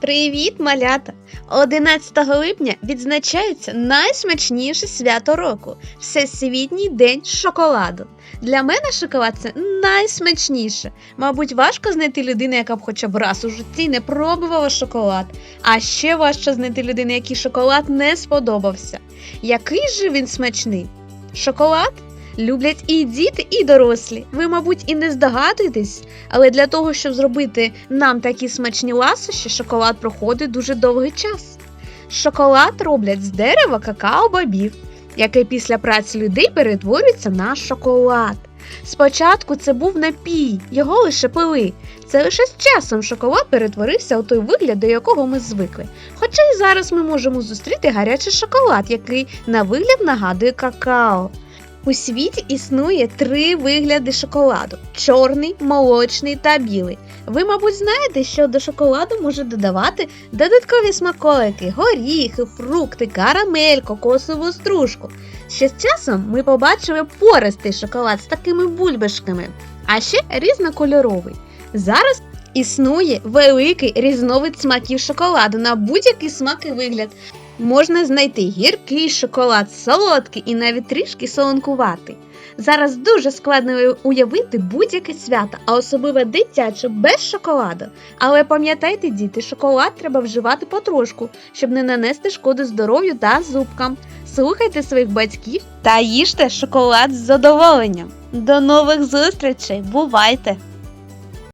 Привіт, малята! 11 липня відзначається найсмачніше свято року Всесвітній день шоколаду. Для мене шоколад це найсмачніше. Мабуть, важко знайти людину, яка б хоча б раз у житті не пробувала шоколад. А ще важче знайти людину, якій шоколад не сподобався. Який же він смачний? Шоколад? Люблять і діти, і дорослі. Ви, мабуть, і не здогадуєтесь, але для того, щоб зробити нам такі смачні ласощі, шоколад проходить дуже довгий час. Шоколад роблять з дерева какао-бобів, яке після праці людей перетворюється на шоколад. Спочатку це був напій, його лише пили. Це лише з часом шоколад перетворився у той вигляд, до якого ми звикли. Хоча й зараз ми можемо зустріти гарячий шоколад, який на вигляд нагадує какао. У світі існує три вигляди шоколаду: чорний, молочний та білий. Ви, мабуть, знаєте, що до шоколаду можуть додавати додаткові смаколики, горіхи, фрукти, карамель, кокосову стружку. Ще з часом ми побачили пористий шоколад з такими бульбашками, а ще різнокольоровий. Зараз існує великий різновид смаків шоколаду на будь-який смак і вигляд. Можна знайти гіркий шоколад, солодкий і навіть трішки солонкуватий. Зараз дуже складно уявити будь-яке свято, а особливо дитяче без шоколаду. Але пам'ятайте, діти, шоколад треба вживати потрошку, щоб не нанести шкоду здоров'ю та зубкам. Слухайте своїх батьків та їжте шоколад з задоволенням. До нових зустрічей! Бувайте!